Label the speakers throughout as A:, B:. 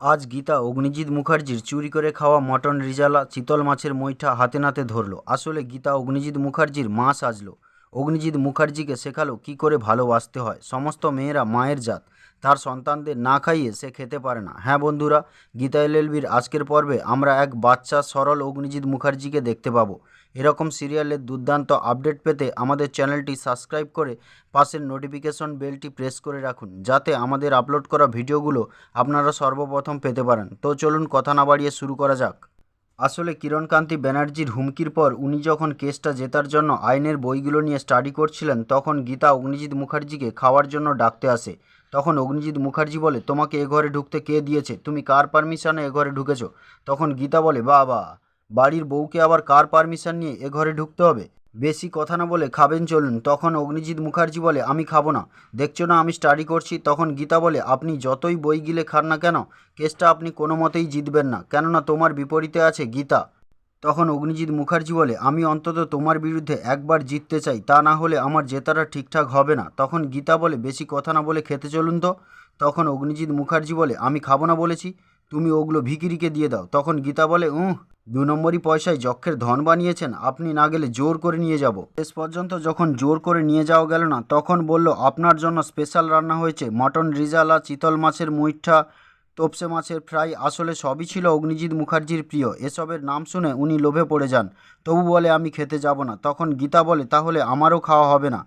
A: আজ গীতা অগ্নিজিৎ মুখার্জির চুরি করে খাওয়া মটন রিজালা চিতল মাছের মৈঠা হাতে নাতে ধরলো। আসলে গীতা অগ্নিজিৎ মুখার্জির মা সাজলো। অগ্নিজিৎ মুখার্জিকে শেখালো কী করে ভালোবাসতে হয়। সমস্ত মেয়েরা মায়ের জাত। তার সন্তানদের না খাইয়ে সে খেতে পারে না। হ্যাঁ বন্ধুরা, গীতা এলএলবির আজকের পর্বে আমরা এক বাচ্চা সরল অগ্নিজিৎ মুখার্জিকে দেখতে পাবো। এরকম সিরিয়ালের দুর্দান্ত আপডেট পেতে আমাদের চ্যানেলটি সাবস্ক্রাইব করে পাশের নোটিফিকেশন বেলটি প্রেস করে রাখুন, যাতে আমাদের আপলোড করা ভিডিওগুলো আপনারা সর্বপ্রথম পেতে পারেন। তো চলুন কথা না বাড়িয়ে শুরু করা যাক। আসলে কিরণকান্তি ব্যানার্জির হুমকির পর উনি যখন কেসটা জেতার জন্য আইনের বইগুলো নিয়ে স্টাডি করছিলেন, তখন গীতা অগ্নিজিৎ মুখার্জিকে খাওয়ার জন্য ডাকতে আসে। তখন অগ্নিজিৎ মুখার্জি বলে, তোমাকে এ ঘরে ঢুকতে কে দিয়েছে? তুমি কার পারমিশনে এ ঘরে ঢুকেছো? তখন গীতা বলে, বাবা বাড়ির বউকে আবার কার পারমিশন নিয়ে এ ঘরে ঢুকতে হবে? বেশি কথা না বলে খাবেন চলুন। তখন অগ্নিজিৎ মুখার্জি বলে, আমি খাব না। দেখছ না, আমি স্টাডি করছি। তখন গীতা বলে, আপনি যতই বই গিলে খান না কেন, কেসটা আপনি কোনো মতেই জিতবেন না। কেননা তোমার বিপরীতে আছে গীতা। তখন অগ্নিজিৎ মুখার্জি বলে, আমি অন্তত তোমার বিরুদ্ধে একবার জিততে চাই। তা না হলে আমার জেতাটা ঠিকঠাক হবে না। তখন গীতা বলে, বেশি কথা না বলে খেতে চলুন তো। তখন অগ্নিজিৎ মুখার্জি বলে, আমি খাব না বলেছি। তুমি ওগুলো ভিকিরিকে দিয়ে দাও। তখন গীতা বলে, উহ দু নম্বরই পয়সায় যক্ষের ধন বানিয়েছেন, আপনি না গেলে জোর করে নিয়ে যাব। শেষ পর্যন্ত যখন জোর করে নিয়ে যাওয়া গেল না, তখন বলল, আপনার জন্য স্পেশাল রান্না হয়েছে মটন রিজালা, চিতল মাছের মুইঠা, তোপসে মাছের ফ্রাই আসলে সবই ছিল অগ্নিজিৎ মুখার্জির প্রিয়। এসবের নাম শুনে উনি লোভে পড়ে যান। তবু বলে, আমি খেতে যাব না। তখন গীতা বলে, তাহলে আমারও খাওয়া হবে না।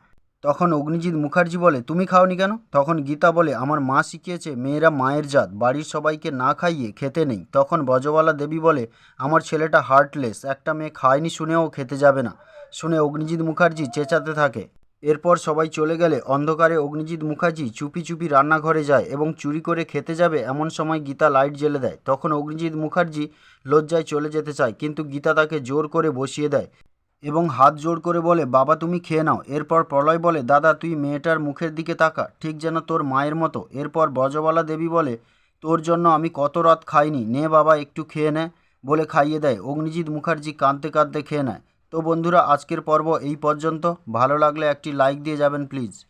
A: তখন অগ্নিজিৎ মুখার্জি বলে, তুমি খাওনি কেন? তখন গীতা বলে, আমার মা শিখিয়েছে, মেয়েরা মায়ের জাত, বাড়ির সবাইকে না খাইয়ে খেতে নেই। তখন ব্রজবালা দেবী বলে, আমার ছেলেটা হার্টলেস একটা মেয়ে খায়নি শুনেও খেতে যাবে না। শুনে অগ্নিজিৎ মুখার্জি চেঁচাতে থাকে। এরপর সবাই চলে গেলে, অন্ধকারে অগ্নিজিৎ মুখার্জি চুপি চুপি রান্নাঘরে যায় এবং চুরি করে খেতে যাবে এমন সময় গীতা লাইট জ্বেলে দেয়। তখন অগ্নিজিৎ মুখার্জি লজ্জায় চলে যেতে চায়, কিন্তু গীতা তাকে জোর করে বসিয়ে দেয়। এবং হাত জোর করে বলে, বাবা, তুমি খেয়ে নাও। এরপর প্রলয় বলে, দাদা, তুই মেয়েটার মুখের দিকে তাকা, ঠিক যেন তোর মায়ের মতো। এরপর ব্রজবালা দেবী বলে, তোর জন্য আমি কত রাত খাইনি। নে বাবা, একটু খেয়ে নে। বলে খাইয়ে দেয়। অগ্নিজিৎ মুখার্জি কাঁদতে কাঁদতে খেয়ে নেয়। তো বন্ধুরা, আজকের পর্ব এই পর্যন্ত। ভালো লাগলে একটি লাইক দিয়ে যাবেন প্লিজ